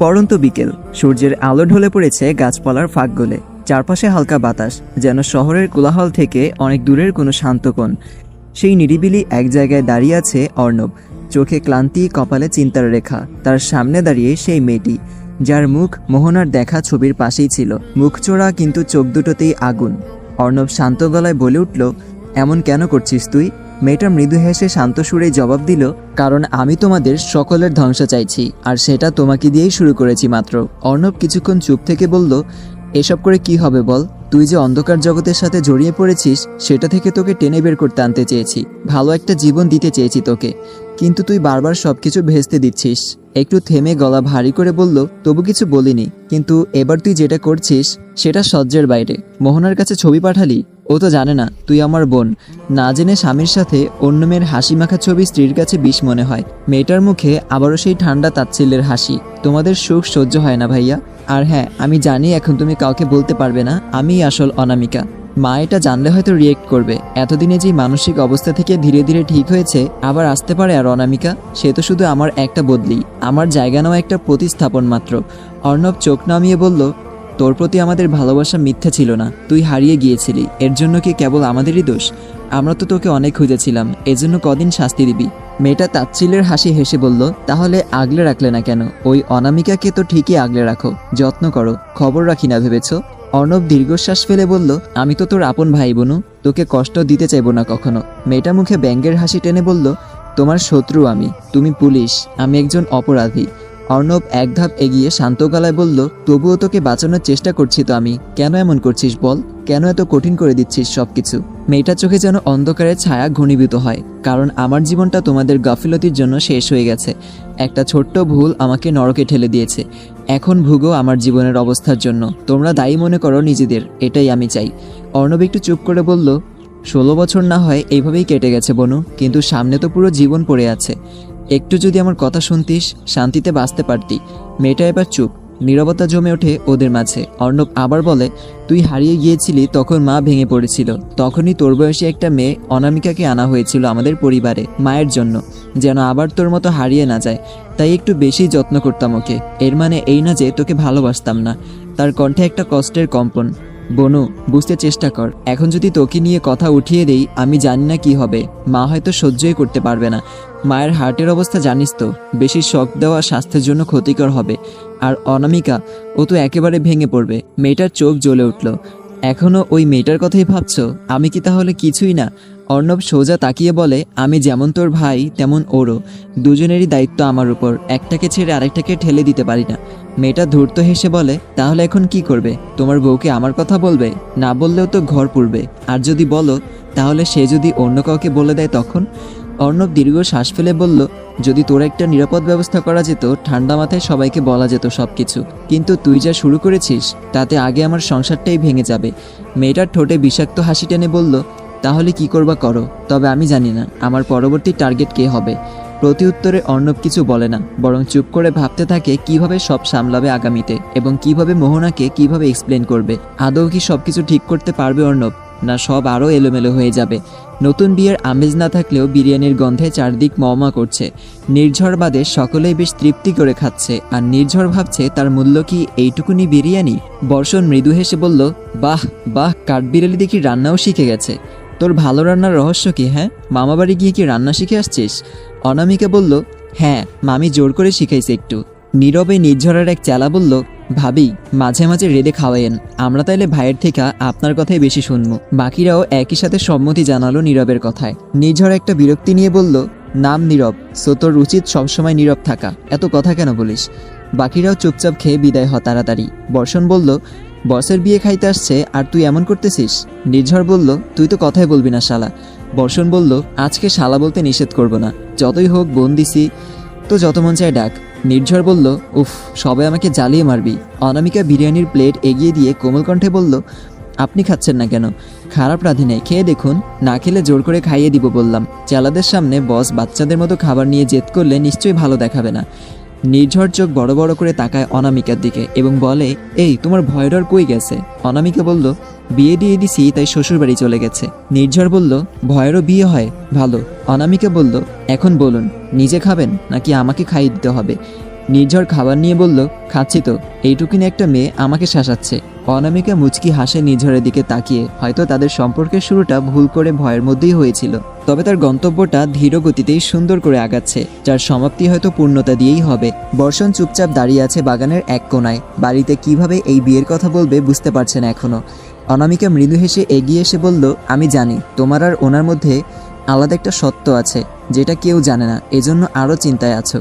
পরন্ত বিকেল। সূর্যের আলো ঢলে পড়েছে গাছপালার ফাঁক গলে। চারপাশে হালকা বাতাস, যেন শহরের কোলাহল থেকে অনেক দূরের কোনো শান্ত কোণ। সেই নিরিবিলি এক জায়গায় দাঁড়িয়ে আছে অর্ণব। চোখে ক্লান্তি, কপালে চিন্তার রেখা। তার সামনে দাঁড়িয়ে সেই মেয়েটি, যার মুখ মোহনার দেখা ছবির পাশেই ছিল। মুখচোরা কিন্তু চোখ দুটোতেই আগুন। অর্ণব শান্ত গলায় বলে উঠল, এমন কেন করছিস তুই? মেয়েটা মৃদু হেসে শান্ত সুরে জবাব দিল, কারণ আমি তোমাদের সকলের ধ্বংস চাইছি, আর সেটা তোমাকে দিয়েই শুরু করেছি মাত্র। অর্ণব কিছুক্ষণ চুপ থেকে বলল, এসব করে কি হবে বল? তুই যে অন্ধকার জগতের সাথে জড়িয়ে পড়েছিস, সেটা থেকে তোকে টেনে বের করতে আনতে চেয়েছি। ভালো একটা জীবন দিতে চেয়েছি তোকে। কিন্তু তুই বারবার সব কিছু ভেস্তে দিচ্ছিস। একটু থেমে গলা ভারী করে বলল, তবু কিছু বলিনি। কিন্তু এবার তুই যেটা করছিস, সেটা সহ্যের বাইরে। মোহনার কাছে ছবি পাঠালি? ও তো জানে না, তুই আমার বোন। না জেনে স্বামীর সাথে অন্য মেয়ের হাসি মাখা ছবি স্ত্রীর কাছে বিষ মনে হয়। মেয়েটার মুখে আবারও সেই ঠান্ডা তাচ্ছিল্যের হাসি। তোমাদের সুখ সহ্য হয় না ভাইয়া। আর হ্যাঁ আমি জানি এখন তুমি কাউকে বলতে পারবে না আমিই আসল অনামিকা। মা এটা জানলে হয়তো রিয়েক্ট করবে। এতদিনে যে মানসিক অবস্থা থেকে ধীরে ধীরে ঠিক হয়েছে, আবার আসতে পারে আর অনামিকা, সে তো শুধু আমার একটা বদলি। আমার জায়গা নেওয়া একটা প্রতিস্থাপন মাত্র। অর্ণব চোখ নামিয়ে বলল তোর প্রতি আমাদের ভালোবাসা মিথ্যা ছিল না, তুই হারিয়ে গিয়েছিলি, এর জন্য কি কেবল আমাদেরই দোষ? আমরা তো তোকে অনেক খুঁজেছিলাম, এজন্য কদিন শাস্তি দিবি। মেয়েটা তাচ্ছিলের হাসি হেসে বলল, তাহলে আগলে রাখলে না কেন? ওই অনামিকাকে তো ঠিকই আগলে রাখো, যত্ন করো, খবর রাখি না ভেবেছ? অর্ণব দীর্ঘশ্বাস ফেলে বলল, আমি তো তোর আপন ভাই, বোনু, তোকে কষ্ট দিতে চাইব না কখনো। মেয়েটা মুখে ব্যাঙ্গের হাসি টেনে বলল, তোমার শত্রু আমি, তুমি পুলিশ, আমি একজন অপরাধী। অর্ণব এক ধাপ এগিয়ে শান্ত গলায় বলল, তবুও তোকে বাঁচানোর চেষ্টা করছি তো আমি। কেন এমন করছিস বল? কেন এত কঠিন করে দিচ্ছিস সবকিছু? মেয়েটার চোখে যেন অন্ধকারের ছায়া ঘনীভূত হয়, কারণ আমার জীবনটা তোমাদের গাফিলতির জন্য শেষ হয়ে গেছে। একটা ছোট্ট ভুল আমাকে নরকে ঠেলে দিয়েছে। এখন ভুগো আমার জীবনের অবস্থার জন্য। তোমরা দায়ী মনে করো নিজেদের, এটাই আমি চাই। অর্ণব একটু চুপ করে বলল, ষোলো বছর না হয় এইভাবেই কেটে গেছে বনু, কিন্তু সামনে তো পুরো জীবন পড়ে আছে। একটু যদি আমার কথা শুনতিস, শান্তিতে বাঁচতে পারতি। মেয়েটা এবার চুপ, নীরবতা জমে ওঠে ওদের মাঝে। অর্ণব আবার বলে, তুই হারিয়ে গিয়েছিলি তখন মা ভেঙে পড়েছিল। তখনই তোর বয়সী একটা মেয়ে অনামিকাকে আনা হয়েছিল আমাদের পরিবারে, মায়ের জন্য। যেন আবার তোর মতো হারিয়ে না যায়। তাই একটু বেশি যত্ন করতাম ওকে। এর মানে এই না যে তোকে ভালোবাসতাম না। তার কণ্ঠে একটা কষ্টের কম্পন। বনু, বুঝতে চেষ্টা কর। এখন যদি তোকে নিয়ে কথা উঠিয়ে দেই, আমি জানি না কি হবে। মা হয়তো সহ্যই করতে পারবে না। মায়ের হার্টের অবস্থা জানিস তো, বেশি শখ দেওয়া স্বাস্থ্যের জন্য ক্ষতিকর হবে। আর অনামিকা, ও তো একেবারে ভেঙে পড়বে। মেয়েটার চোখ জ্বলে উঠল। এখনও ওই মেয়েটার কথাই ভাবছ? আমি কি তাহলে কিছুই না? অর্ণব সোজা তাকিয়ে বলে, আমি যেমন তোর ভাই, তেমন ওরও। দুজনেরই দায়িত্ব আমার উপর। একটাকে ছেড়ে আরেকটাকে ঠেলে দিতে পারি না। মেয়েটা ধূর্ত হেসে বলে, তাহলে এখন কি করবে? তোমার বউকে আমার কথা বলবে? না বললেও তো ঘর পুড়বে। আর যদি বলো, তাহলে সে যদি অন্য কাউকে বলে দেয় তখন? অর্ণব দীর্ঘ শ্বাস ফেলে বলল, যদি তোর একটা নিরাপদ ব্যবস্থা করা যেত, ঠান্ডা মাথায় সবাইকে বলা যেত সব কিছু কিন্তু তুই যা শুরু করেছিস, তাতে আগে আমার সংসারটাই ভেঙে যাবে। মেয়েটার ঠোঁটে বিষাক্ত হাসি টেনে বলল, তাহলে কি করবা করো? তবে আমি জানি না, আমার পরবর্তী টার্গেট কে হবে? প্রতি উত্তরে অর্ণব কিছু বলে না, বরং চুপ করে ভাবতে থাকে কীভাবে সব সামলাবে আগামীতে এবং কীভাবে মোহনাকে কীভাবে এক্সপ্লেন করবে। আদৌ কি সবকিছু ঠিক করতে পারবে অর্ণব? না, সব আরও এলোমেলো হয়ে যাবে। নতুন বিয়ের আমেজ না থাকলেও বিরিয়ানির গন্ধে চারদিক মমা করছে। নির্ঝর বাদে সকলেই বেশ তৃপ্তি করে খাচ্ছে, আর নির্ঝর ভাবছে তার মূল্য কি এইটুকুনি বিরিয়ানি? বর্ষণ মৃদু হেসে বলল, বাহ বাহ, কাঠবিড়ালি দেখি রান্নাও শিখে গেছে। তোর ভালো রান্নার রহস্য কি হ্যাঁ? মামাবাড়ি গিয়ে কি রান্না শিখে আসছিস? অনামিকা বলল হ্যাঁ মামি জোর করে শিখাইছে একটু। নীরবে নির্ঝরের এক চেলা বলল, ভাবি, মাঝে মাঝে রেদে খাওয়াইয়েন। আমরা তাইলে ভাইয়ের থেকে আপনার কথাই বেশি শুনব। বাকিরাও একই সাথে সম্মতি জানালো নীরবের কথায়। নির্ঝর একটা বিরক্তি নিয়ে বলল, নাম নীরব, সো তোর উচিত সবসময় নীরব থাকা। এত কথা কেন বলিস? বাকিরাও চুপচাপ খেয়ে বিদায় হ তাড়াতাড়ি। বর্ষণ বলল বসের বিয়ে খাইতে আসছে আর তুই এমন করতেছিস? নির্ঝর বলল, তুই তো কথাই বলবি না শালা। বর্ষণ বলল, আজকে শালা বলতে নিষেধ করব না। যতই হোক, বোন দিছি, তো যত মন চায় ডাক। নির্ঝর বলল, উফ, সবাই আমাকে জ্বালিয়ে মারবি। অনামিকা বিরিয়ানির প্লেট এগিয়ে দিয়ে কোমল কণ্ঠে বলল, আপনি খাচ্ছেন না কেন? খারাপ রাধি নেই, খেয়ে দেখুন। না খেলে জোর করে খাইয়ে দিব বললাম। চেলাদের সামনে বস বাচ্চাদের মতো খাবার নিয়ে জেদ করলে নিশ্চয়ই ভালো দেখাবে না। নির্ঝর চোখ বড় বড় করে তাকায় অনামিকার দিকে এবং বলে, এই, তোমার ভয়ডর কই গেছে? অনামিকা বলল, বিয়ে দিয়ে দিছি, তাই শ্বশুর বাড়ি চলে গেছে। নির্ঝর বলল, ভয়েরও বিয়ে হয়, ভালো। অনামিকা বলল, এখন বলুন, নিজে খাবেন, নাকি আমাকে খাইয়ে দিতে হবে? নির্ঝর খাবার নিয়ে বলল, খাচ্ছি তো। এইটুকুনি একটা মেয়ে আমাকে শাসাচ্ছে। অনামিকা মুচকি হাসে নির্ঝরের দিকে তাকিয়ে, হয়তো তাদের সম্পর্কের শুরুটা ভুল করে ভয়ের মধ্যেই হয়েছিল। তবে তার গন্তব্যটা ধীর গতিতেই সুন্দর করে আগাচ্ছে, যার সমাপ্তি হয়তো পূর্ণতা দিয়েই হবে। বর্ষণ চুপচাপ দাঁড়িয়ে আছে বাগানের এক কোনায়। বাড়িতে কীভাবে এই বিয়ের কথা বলবে বুঝতে পারছে না এখনও। অনামিকা মৃদু হেসে এগিয়ে এসে বলল, আমি জানি, তোমার আর ওনার মধ্যে আলাদা একটা সত্য আছে, যেটা কেউ জানে না, এজন্য আরও চিন্তায় আছো।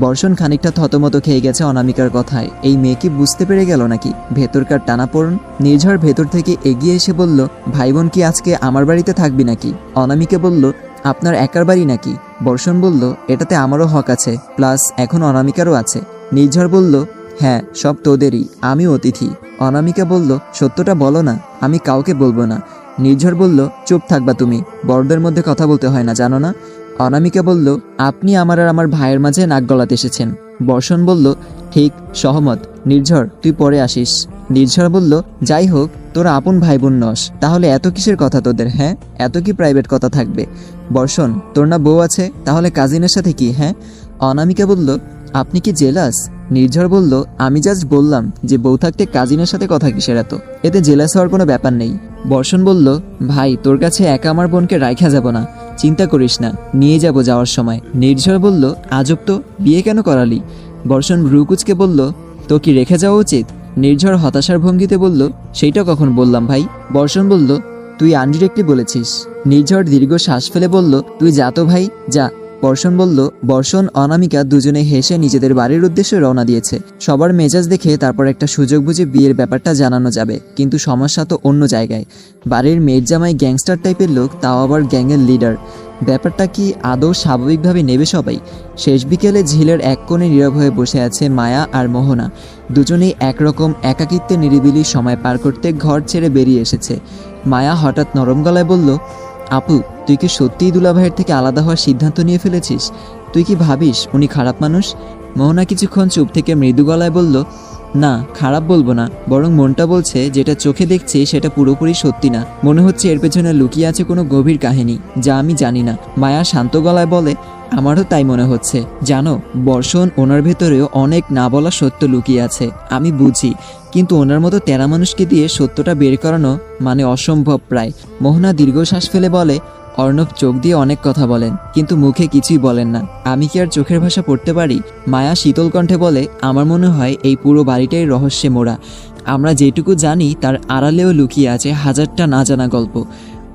বর্ষণ খানিকটা থতমত খেয়ে গেছে অনামিকার কথায়। এই মেয়ে কি বুঝতে পেরে গেল নাকি? ভেতরকার টানাপোড়ন, নির্ঝর ভেতর থেকে এগিয়ে এসে বলল ভাই বোন কি আজকে আমার বাড়িতে থাকবি নাকি? অনামিকা বলল, আপনার একার বাড়ি নাকি? বর্ষণ বলল, এটাতে আমারও হক আছে, প্লাস এখন অনামিকারও আছে। নির্ঝর বলল হ্যাঁ সব তোদেরই আমি অতিথি। অনামিকা বলল, সত্যটা বলো না, আমি কাউকে বলব না। নির্ঝর বলল, চুপ থাকবা তুমি, বড়দের মধ্যে কথা বলতে হয় না, জানো না? অনামিকা বলল, আপনি আমার আর আমার ভাইয়ের মাঝে নাক গলাতে এসেছেন। বর্ষণ বলল, ঠিক, সহমত, নির্ঝর, তুই পরে আসিস। নির্ঝর বলল, যাই হোক, তোরা আপন ভাই বোন নস, তাহলে এত কিসের কথা তোদের হ্যাঁ? এত কি প্রাইভেট কথা থাকবে? বর্ষণ, তোর না বউ আছে, তাহলে কাজিনের সাথে কি হ্যাঁ? অনামিকা বলল, আপনি কি জেলাস নির্ঝর বলল, আমি জাস্ট বললাম যে বউ থাকতে কাজিনের সাথে কথা কিসের এত? এতে জেলাস হওয়ার কোনো ব্যাপার নেই। বর্ষণ বলল, ভাই, তোর কাছে একা আমার বোনকে রাইখা যাব না। চিন্তা করিস না, নিয়ে যাব যাওয়ার সময়। নির্ঝর বলল, আজব তো, বিয়ে কেন করালি? বর্ষণ রুকুচকে বলল, তো কি রেখে যাওয়া উচিত? নির্ঝর হতাশার ভঙ্গিতে বলল, সেইটা কখন বললাম ভাই? বর্ষণ বলল, তুই আনডিরেক্টলি বলেছিস। নির্ঝর দীর্ঘ শ্বাস ফেলে বলল, তুই যা তো ভাই, যা। বর্ষণ বলল, বর্ষণ, অনামিকা দুজনে হেসে নিজেদের বাড়ির উদ্দেশ্যে রওনা দিয়েছে। সবার মেজাজ দেখে তারপর একটা সুযোগ বুঝে বিয়ের ব্যাপারটা জানানো যাবে। কিন্তু সমস্যা তো অন্য জায়গায়। বাড়ির মেয়ের গ্যাংস্টার টাইপের লোক, তাও আবার গ্যাংয়ের লিডার। ব্যাপারটা কি আদৌ স্বাভাবিকভাবে নেবে সবাই? শেষ বিকেলে ঝিলের এক কোণে নীরব হয়ে বসে আছে মায়া আর মোহনা। দুজনেই একরকম, একাকিত্বে নিরিবিলি সময় পার করতে ঘর ছেড়ে বেরিয়ে এসেছে। মায়া হঠাৎ নরম গলায় বলল আপু, তুই কি সত্যিই দুলাভাইয়ের থেকে আলাদা হওয়ার সিদ্ধান্ত নিয়ে ফেলেছিস? তুই কি ভাবিস উনি খারাপ মানুষ? মোহনা কিছুক্ষণ চুপ থেকে মৃদু গলায় বলল, না, খারাপ বলব না। বরং মনটা বলছে, যেটা চোখে দেখছি, সেটা পুরোপুরি সত্যি না। মনে হচ্ছে এর পেছনে লুকিয়ে আছে কোনো গভীর কাহিনী, যা আমি জানি না। মায়া শান্ত গলায় বলে আমারও তাই মনে হচ্ছে। জানো, বর্ষণ ওনার ভেতরেও অনেক না বলা সত্য লুকিয়ে আছে, আমি বুঝি। কিন্তু ওনার মতো তেরা মানুষকে দিয়ে সত্যটা বের করানো মানে অসম্ভব প্রায়। মোহনা দীর্ঘশ্বাস ফেলে বলে, অর্ণব চোখ দিয়ে অনেক কথা বলেন, কিন্তু মুখে কিছুই বলেন না। আমি কি আর চোখের ভাষা পড়তে পারি? মায়া শীতল কণ্ঠে বলে, আমার মনে হয় এই পুরো বাড়িটাই রহস্যে মোড়া। আমরা যেটুকু জানি, তার আড়ালেও লুকিয়ে আছে হাজারটা না জানা গল্প।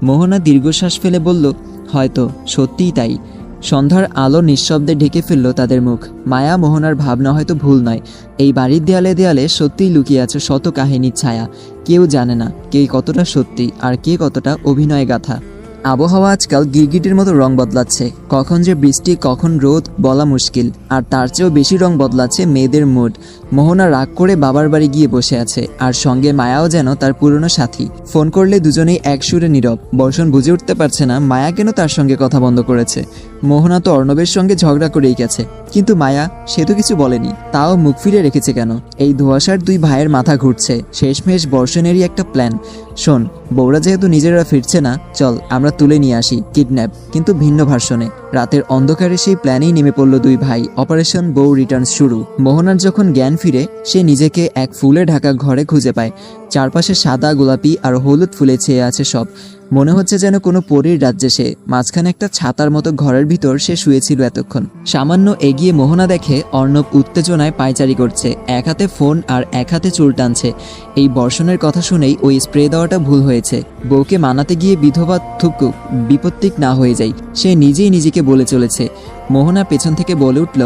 মোহনা দীর্ঘশ্বাস ফেলে বলল, হয়তো, সত্যিই তাই। সন্ধ্যার আলো নিঃশব্দে ঢেকে ফেলল তাদের মুখ। মায়া মোহনার ভাবনা হয়তো ভুল নয়। এই বাড়ির দেয়ালে দেয়ালে সত্যিই লুকিয়ে আছে শত কাহিনীর ছায়া। কেউ জানে না কে কতটা সত্যি আর কে কতটা অভিনয় গাথা। আবহাওয়া আজকাল গিরগিটির মতো রং বদলাচ্ছে। কখন যে বৃষ্টি, কখন রোদ বলা মুশকিল। আর তার চেয়েও বেশি রং বদলাচ্ছে মেয়েদের মুড। মোহনা রাগ করে বাবার বাড়ি গিয়ে বসে আছে। আর সঙ্গে মায়াও যেন তার পুরনো সাথী। ফোন করলে দুজনেই এক সুরে নীরব। বর্ষণ বুঝে উঠতে পারছে না মায়া কেন তার সঙ্গে কথা বন্ধ করেছে। মোহনা তো অর্ণবের সঙ্গে ঝগড়া করেই গেছে। কিন্তু মায়া, সে তো কিছু বলেনি। তাও মুখ ফিরে রেখেছে কেন? এই ধোয়াশার দুই ভাইয়ের মাথা ঘুরছে। শেষমেশ বর্ষণেরই একটা প্ল্যান শোন বৌরা যেহেতু নিজেরা ফিরছে না, চল, আমরা তুলে নিয়ে আসি কিডন্যাপ কিন্তু ভিন্ন ভার্সনে রাতের অন্ধকারে সেই প্ল্যানেই নেমে পড়ল দুই ভাই। অপারেশন বউ রিটার্ন শুরু। মোহনার যখন জ্ঞান ফিরে, সে নিজেকে এক ফুলে ঢাকা ঘরে খুঁজে পায়। চারপাশে সাদা গোলাপি আর হলুদ ফুলে ছেয়ে আছে সব। মনে হচ্ছে যেন কোনো পরীর রাজ্যে সে মাঝখানে একটা ছাতার মতো ঘরের ভিতর সে শুয়েছিল এতক্ষণ। সামান্য এগিয়ে মোহনা দেখে অর্ণব উত্তেজনায় পায়চারি করছে। এক হাতে ফোন আর এক হাতে চুল টানছে। এই বর্ষণের কথা শুনেই ওই স্প্রে দেওয়াটা ভুল হয়েছে। বউকে মানাতে গিয়ে বিধবা থুকুক বিপত্তিক না হয়ে যায় সে নিজেই নিজেকে বলে চলেছে। মোহনা পেছন থেকে বলে উঠল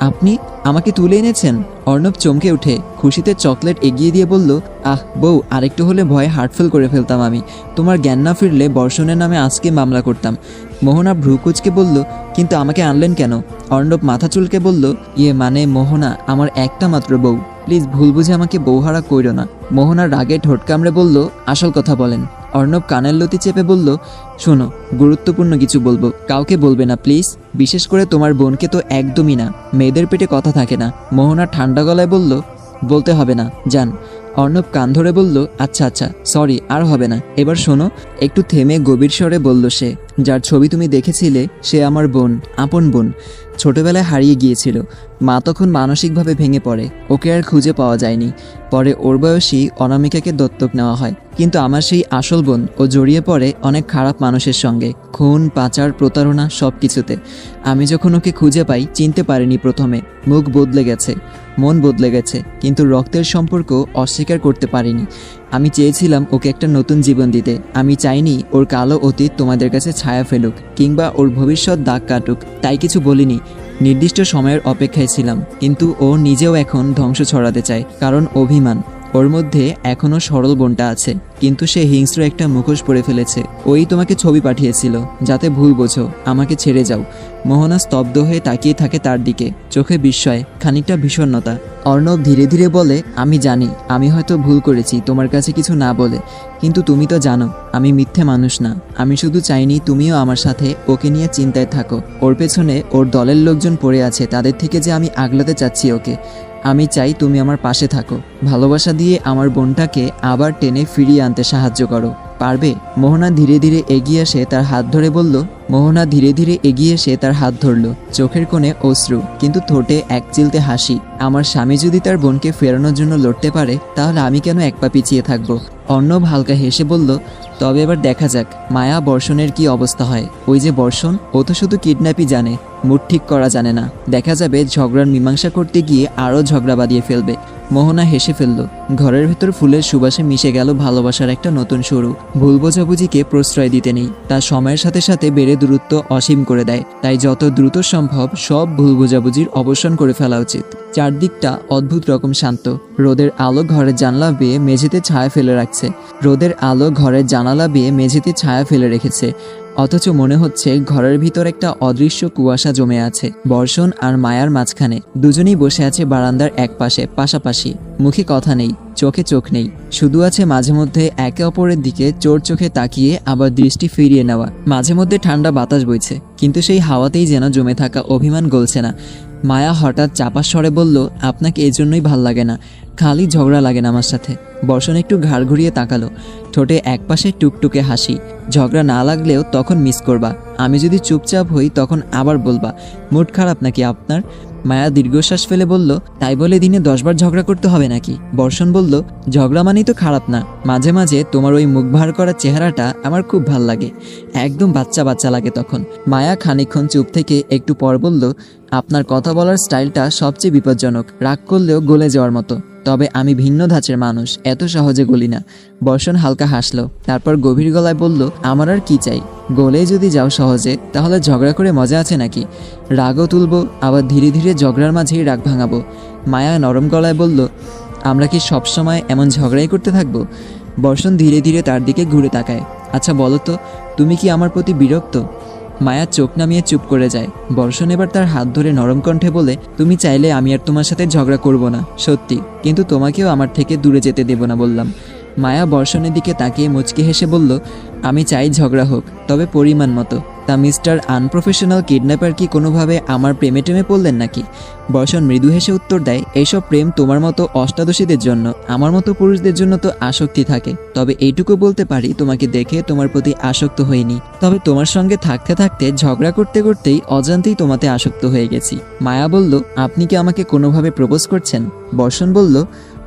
আপনি আমাকে তুলে এনেছেন? অর্ণব চমকে উঠে খুশিতে চকলেট এগিয়ে দিয়ে বলল, আহ, বউ, আরেকটু হলে ভয়ে হার্টফেল করে ফেলতাম আমি। তোমার জ্ঞান না ফিরলে বর্ষণের নামে আজকে মামলা করতাম। মোহনা ভ্রুকুচকে বলল, কিন্তু আমাকে আনলেন কেন? অর্ণব মাথা চুলকে বলল ইয়ে মানে মোহনা, আমার একটা মাত্র বউ। প্লিজ ভুল বুঝে আমাকে বৌহারা কইরো না। মোহনা রাগে ঠোঁট কামড়ে বলল, আসল কথা বলেন। অর্ণব কানের লতি চেপে বলল, শোনো, গুরুত্বপূর্ণ কিছু বলব। কাউকে বলবে না, প্লিজ। বিশেষ করে তোমার বোনকে তো একদমই না। মেয়েদের পেটে কথা থাকে না। মোহনা ঠান্ডা গলায় বলল, বলতে হবে না, যান। অর্ণব কান ধরে বলল আচ্ছা আচ্ছা সরি, আর হবে না। এবার শোনো, একটু থেমে গভীর স্বরে বলল সে যার ছবি তুমি দেখেছিলে সে আমার বোন, আপন বোন। ছোটবেলায় হারিয়ে গিয়েছিল। মা তখন মানসিকভাবে ভেঙে পড়ে। ওকে আর খুঁজে পাওয়া যায়নি। পরে ওর বয়সী অনামিকাকে দত্তক নেওয়া হয়। কিন্তু আমার সেই আসল বোন ও জড়িয়ে পড়ে অনেক খারাপ মানুষের সঙ্গে। খুন, পাচার, প্রতারণা সব কিছুতে আমি যখন ওকে খুঁজে পাই, চিনতে পারিনি প্রথমে। মুখ বদলে গেছে। মন বদলে গেছে। কিন্তু রক্তের সম্পর্ক অস্বীকার করতে পারিনি। আমি চেয়েছিলাম ওকে একটা নতুন জীবন দিতে। আমি চাইনি ওর কালো অতীত তোমাদের কাছে ছায়া ফেলুক, কিংবা ওর ভবিষ্যৎ দাগ কাটুক। তাই কিছু বলিনি। নির্দিষ্ট সময়ের অপেক্ষায় ছিলাম, কিন্তু ও নিজেও এখন ধ্বংস ছড়াতে চায়, কারণ অভিমান। ওর মধ্যে এখনও সরল বোনটা আছে, কিন্তু সে হিংস্র একটা মুখোশ পরে ফেলেছে। ওই তোমাকে ছবি পাঠিয়েছিল, যাতে ভুল বোঝো, আমাকে ছেড়ে যাও। মোহনা স্তব্ধ হয়ে তাকিয়ে থাকে তার দিকে, চোখে বিস্ময়, খানিকটা বিষণ্ণতা। অর্ণব ধীরে ধীরে বলে, আমি জানি, আমি হয়তো ভুল করেছি, তোমার কাছে কিছু না বলে, কিন্তু তুমি তো জানো, আমি মিথ্যে মানুষ না। আমি শুধু চাইনি তুমিও আমার সাথে ওকে নিয়ে চিন্তায় থাকো। ওর পেছনে ওর দলের লোকজন পড়ে আছে, তাদের থেকে যে আমি আগলাতে চাচ্ছি ওকে। আমি চাই তুমি আমার পাশে থাকো। ভালোবাসা দিয়ে আমার বোনটাকে আবার টেনে ফিরিয়ে আনতে সাহায্য করো। পারবে? মোহনা ধীরে ধীরে এগিয়ে এসে তার হাত ধরে বলল, মোহনা ধীরে ধীরে এগিয়ে এসে তার হাত ধরল। চোখের কোণে অশ্রু, কিন্তু ঠোঁটে এক চিলতে হাসি। আমার স্বামী যদি তার বোনকে ফেরানোর জন্য লড়তে পারে, তাহলে আমি কেন এক পা পিছিয়ে থাকব? অর্ণব হালকা হেসে বলল, তবে এবার দেখা যাক, মায়া বর্ষণের কি অবস্থা হয়? ওই যে বর্ষণ, ও তো শুধু কিডন্যাপই জানে। মুড ঠিক করা জানে না। দেখা যাবে ঝগড়ার মীমাংসা করতে গিয়ে আরও ঝগড়া বাঁধিয়ে ফেলবে। মোহনা হেসে ফেলল, ঘরের ভেতর ফুলের সুবাসে মিশে গেল ভালোবাসার একটা নতুন শুরু। ভুল বোঝাবুঝিকে প্রশ্রয় দিতে নেই, তা সময়ের সাথে সাথে বেড়ে দূরত্ব অসীম করে দেয়। তাই যত দ্রুত সম্ভব সব ভুল বোঝাবুঝির অবসান করে ফেলা উচিত। চারদিকটা অদ্ভুত রকম শান্ত। রোদের আলো ঘরের জানলা বেয়ে মেঝেতে ছায়া ফেলে রাখছে। রোদের আলো ঘরের জানালা বেয়ে মেঝেতে ছায়া ফেলে রেখেছে। অথচ মনে হচ্ছে ঘরের ভিতর একটা অদৃশ্য কুয়াশা জমে আছে, বর্ষণ আর মায়ার মাঝখানে। দুজনেই বসে আছে বারান্দার এক পাশে পাশাপাশি। মুখে কথা নেই, চোখে চোখ নেই। শুধু আছে মাঝে মধ্যে একে অপরের দিকে চোর চোখে তাকিয়ে আবার দৃষ্টি ফিরিয়ে নেওয়া। মাঝে মধ্যে ঠান্ডা বাতাস বইছে, কিন্তু সেই হাওয়াতেই যেন জমে থাকা অভিমান গলছে না। মায়া হঠাৎ চাপা স্বরে বলল, আপনাকে এজন্যই ভালো লাগে না। খালি ঝগড়া লাগে না আমার সাথে। বর্ষণ একটু ঘাড় ঘুরিয়ে তাকালো। ঠোঁটে একপাশে টুকটুকে হাসি। ঝগড়া না লাগলেও তখন মিস করবা। আমি যদি চুপচাপ হই তখন আবার বলবা, মুড খারাপ নাকি আপনার? মায়া দীর্ঘশ্বাস ফেলে বলল, তাই বলে দিনে দশবার ঝগড়া করতে হবে নাকি? বর্ষণ বলল, ঝগড়া মানেই তো খারাপ না। মাঝে মাঝে তোমার ওই মুখ ভার করা চেহারাটা আমার খুব ভালো লাগে। একদম বাচ্চা বাচ্চা লাগে তখন। মায়া খানিক্ষণ চুপ থেকে একটু পর বলল, আপনার কথা বলার স্টাইলটা সবচেয়ে বিপজ্জনক। রাগ করলেও গলে যাওয়ার মতো। তবে আমি ভিন্ন ধাঁচের মানুষ, এত সহজে গলি না। বর্ষণ হালকা হাসলো, তারপর গভীর গলায় বলল, আমার আর কি চাই? গলে যদি যাও সহজে, তাহলে ঝগড়া করে মজা আছে নাকি? রাগও তুলবো, আবার ধীরে ধীরে ঝগড়ার মাঝেই রাগ ভাঙাবো। মায়া নরম গলায় বলল, আমরা কি সবসময় এমন ঝগড়াই করতে থাকব? বর্ষণ ধীরে ধীরে তার দিকে ঘুরে তাকায় আচ্ছা বলো তো, তুমি কি আমার প্রতি বিরক্ত? মায়া চোখ নামিয়ে চুপ করে যায়। বর্ষণ এবার তার হাত ধরে নরম কণ্ঠে বলে, তুমি চাইলে আমি আর তোমার সাথে ঝগড়া করব না, সত্যি। কিন্তু তোমাকেও আমার থেকে দূরে যেতে দেব না, বললাম। মায়া বর্ষণের দিকে তাকিয়ে মুচকি হেসে বলল, আমি চাই ঝগড়া হোক, তবে পরিমাণ মতো। তা মিস্টার আনপ্রফেশনাল কিডন্যাপার কি কোনোভাবে আমার প্রেমে টেমে পড়লেন নাকি? বর্ষণ মৃদু হেসে উত্তর দেয়, এইসব প্রেম তোমার মতো অষ্টাদশীদের জন্য, আমার মতো পুরুষদের জন্য তো আসক্তি থাকে। তবে এইটুকু বলতে পারি, তোমাকে দেখে তোমার প্রতি আসক্ত হইনি। তবে তোমার সঙ্গে থাকতে থাকতে ঝগড়া করতে করতেই অজান্তেই তোমাতে আসক্ত হয়ে গেছি। মায়া বলল, আপনি কি আমাকে কোনোভাবে প্রপোজ করছেন? বর্ষণ বলল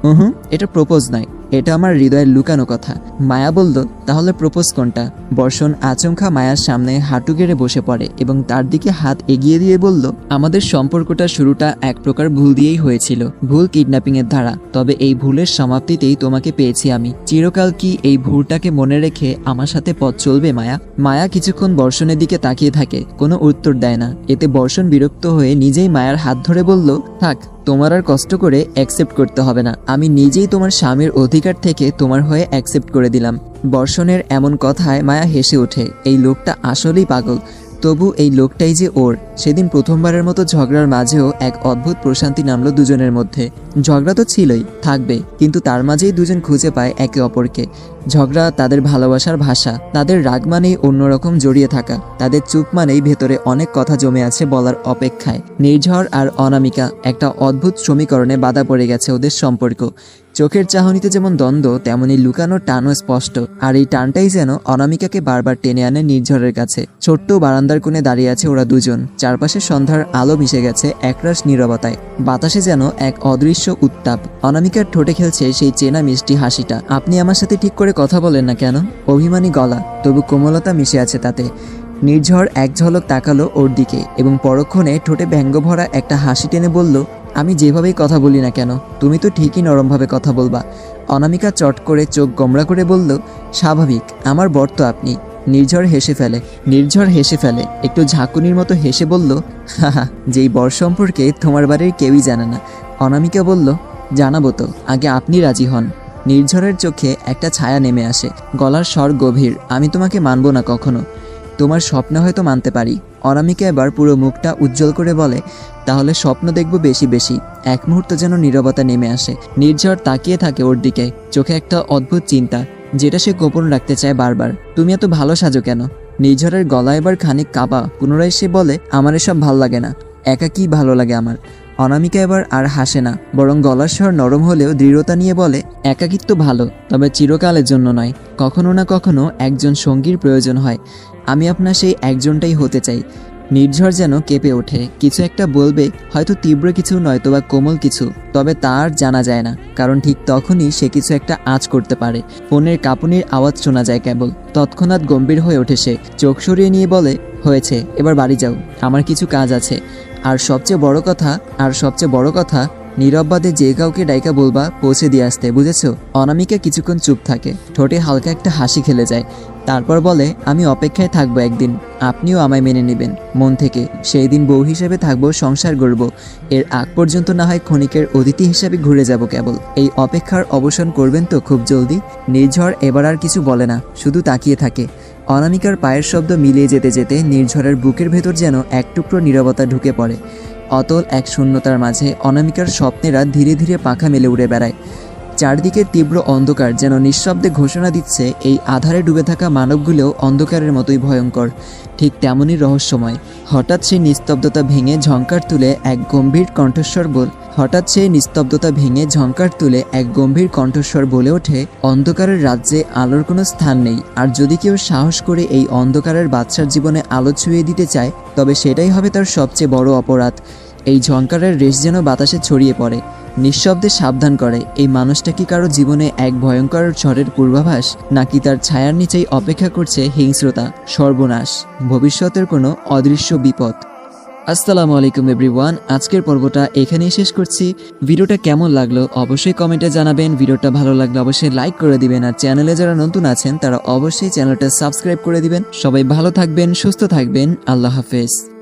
হুম এটা প্রপোজ নয়। এটা আমার হৃদয়ের লুকানো কথা। মায়া বলল, তাহলে প্রপোজ কোনটা? বর্ষণ আচমকা মায়ার সামনে হাঁটু গেড়ে বসে পড়ে এবং তার দিকে হাত এগিয়ে দিয়ে বলল, আমাদের সম্পর্কটা শুরুটা এক প্রকার ভুল দিয়েই হয়েছিল। ভুল কিডন্যাপিং এর ধারা। তবে এই ভুলের সমাপ্তিতেই তোমাকে পেয়েছি আমি। চিরকাল কি এই ভুলটাকে মনে রেখে আমার সাথে পথ চলবে, মায়া? মায়া কিছুক্ষণ বর্ষণের দিকে তাকিয়ে থাকে, কোনো উত্তর দেয় না। এতে বর্ষণ বিরক্ত হয়ে নিজেই মায়ার হাত ধরে বলল, থাক তোমার আর কষ্ট করে অ্যাকসেপ্ট করতে হবে না। আমি নিজেই তোমার স্বামীর অধিকার থেকে তোমার হয়ে অ্যাকসেপ্ট করে দিলাম। বর্ষণের এমন কথায় মায়া হেসে ওঠে, এই লোকটা আসলেই পাগল। তবু এই লোকটাই যে ওর। সেদিন প্রথমবারের মতো ঝগড়ার মাঝেও এক অদ্ভুত প্রশান্তি নামলো দুজনের মধ্যে। ঝগড়া তো ছিলই, থাকবে, কিন্তু তার মাঝেই দুজন খুঁজে পায় একে অপরকে। ঝগড়া তাদের ভালোবাসার ভাষা, তাদের রাগ মানেই অন্যরকম জড়িয়ে থাকা, তাদের চুপ মানেই ভেতরে অনেক কথা জমে আছে বলার অপেক্ষায়। নির্ঝর আর অনামিকা একটা অদ্ভুত সমীকরণে বাধা পড়ে গেছে ওদের সম্পর্ক। চোখের চাহনিতে যেমন দ্বন্দ্ব, তেমনি লুকানো টানও স্পষ্ট, আর এই টানটাই যেন অনামিকাকে বারবার টেনে আনে নির্ঝরের কাছে। ছোট্ট বারান্দার কোণে দাঁড়িয়ে আছে ওরা দুজন। চারপাশে সন্ধ্যার আলো মিশে গেছে একরাশ নীরবতায়। বাতাসে যেন এক অদৃশ্য উত্তাপ। অনামিকার ঠোঁটে খেলছে সেই চেনা মিষ্টি হাসিটা। আপনি আমার সাথে ঠিক করে কথা বলেন না কেন? অভিমানী গলা, তবু কোমলতা মিশে আছে তাতে। নির্ঝর এক ঝলক তাকালো ওর দিকে এবং পরক্ষণে ঠোঁটে ব্যঙ্গ ভরা একটা হাসি টেনে বলল, আমি যেভাবেই কথা বলি না কেন, তুমি তো ঠিকই নরমভাবে কথা বলবা। অনামিকা চট করে চোখ গমড়া করে বলল, স্বাভাবিক, আমার বর তো আপনি। নির্ঝর হেসে ফেলে, নির্ঝর হেসে ফেলে, একটু ঝাঁকুনির মতো হেসে বলল, হাহা, যেই বর সম্পর্কে তোমার বাড়ির কেউই জানে না। অনামিকা বলল, জানাব তো, আগে আপনি রাজি হন। নির্ঝরের চোখে একটা ছায়া নেমে আসে। গলার স্বর গভীর। আমি তোমাকে মানব না কখনো। তোমার স্বপ্ন হয়তো মানতে পারি। অনামিকা এবার পুরো মুখটা উজ্জ্বল করে বলে, তাহলে স্বপ্ন দেখব বেশি বেশি। এক মুহূর্ত যেন নীরবতা নেমে আসে। নির্ঝর তাকিয়ে থাকে ওর দিকে। চোখে একটা অদ্ভুত চিন্তা, যেটা সে গোপন রাখতে চায় বারবার। তুমি এত ভালো সাজো কেন? নির্ঝরের গলা এবার খানিক কাবা পুনরায় সে বলে, আমার এসব ভালো লাগে না। একা কি ভালো লাগে আমার। অনামিকা এবার আর হাসে না, বরং গলার স্বর নরম হলেও দৃঢ়তা নিয়ে বলে, একাকিত্ব ভালো, তবে চিরকালের জন্য নয়। কখনো না কখনো একজন সঙ্গীর প্রয়োজন হয়। আমি আপনার সেই একজনটাই হতে চাই। নির্ঝর যেন কেঁপে ওঠে। কিছু একটা বলবে, হয়তো তীব্র কিছু নয়তো বা কোমল কিছু, তবে তার জানা যায় না, কারণ ঠিক তখনই সে কিছু একটা আঁচ করতে পারে। ফোনের কাঁপুনির আওয়াজ শোনা যায় কেবল। তৎক্ষণাৎ গম্ভীর হয়ে ওঠে সে। চোখ সরিয়ে নিয়ে বলে, হয়েছে, এবার বাড়ি যাও। আমার কিছু কাজ আছে। আর সবচেয়ে বড় কথা, আর সবচেয়ে বড় কথা নীরব বাদে যে কাউকে ডাইকা বলবা, পৌঁছে দিয়ে আসতে, বুঝেছ? অনামিকা কিছুক্ষণ চুপ থাকে। ঠোঁটে হালকা একটা হাসি খেলে যায়। তারপর বলে, আমি অপেক্ষায় থাকব একদিন। আপনিও আমায় মেনে নেবেন। মন থেকে সেই দিন বউ হিসেবে থাকব, সংসার গড়ব। এর আগ পর্যন্ত না হয় ক্ষণিকের অতিথি হিসেবে ঘুরে যাব কেবল। এই অপেক্ষার অবসান করবেন তো খুব জলদি। নির্ঝর এবার আর কিছু বলে না, শুধু তাকিয়ে থাকে। অনামিকার পায়ের শব্দ মিলিয়ে যেতে যেতে নির্ঝরের বুকের ভেতর যেন এক টুকরো নীরবতা ঢুকে পড়ে। অতল এক শূন্যতার মাঝে অনামিকার স্বপ্নেরা ধীরে ধীরে পাখা মেলে উড়ে বেড়ায়। চারদিকে তীব্র অন্ধকার যেন নিঃশব্দে ঘোষণা দিচ্ছে এই আধারে ডুবে থাকা মানবগুলোও অন্ধকারের মতোই ভয়ঙ্কর। ঠিক তেমনই রহস্যময়। হঠাৎ সেই নিস্তব্ধতা ভেঙে ঝঙ্কার তুলে এক গম্ভীর কণ্ঠস্বর বল হঠাৎ সেই নিস্তব্ধতা ভেঙে ঝঙ্কার তুলে এক গম্ভীর কণ্ঠস্বর বলে ওঠে, অন্ধকারের রাজ্যে আলোর কোনো স্থান নেই। আর যদি কেউ সাহস করে এই অন্ধকারের বাচ্চার জীবনে আলো ছুঁয়ে দিতে চায়, তবে সেটাই হবে তার সবচেয়ে বড় অপরাধ। এই ঝঙ্কারের রেশ যেন বাতাসে ছড়িয়ে পড়ে। নিঃশব্দে সাবধান করে। এই মানুষটা কি কারও জীবনে এক ভয়ঙ্কর ঝড়ের পূর্বাভাস, নাকি তার ছায়ার নিচেই অপেক্ষা করছে হিংস্রতা, সর্বনাশ, ভবিষ্যতের কোনো অদৃশ্য বিপদ? আসসালামু আলাইকুম, এভরিওয়ান। আজকের পর্বটা এখানেই শেষ করছি। ভিডিওটা কেমন লাগল অবশ্যই কমেন্টে জানাবেন। ভিডিওটা ভালো লাগলে অবশ্যই লাইক করে দিবেন। আর চ্যানেলে যারা নতুন আছেন, তারা অবশ্যই চ্যানেলটা সাবস্ক্রাইব করে দিবেন। সবাই ভালো থাকবেন, সুস্থ থাকবেন। আল্লাহ হাফেজ।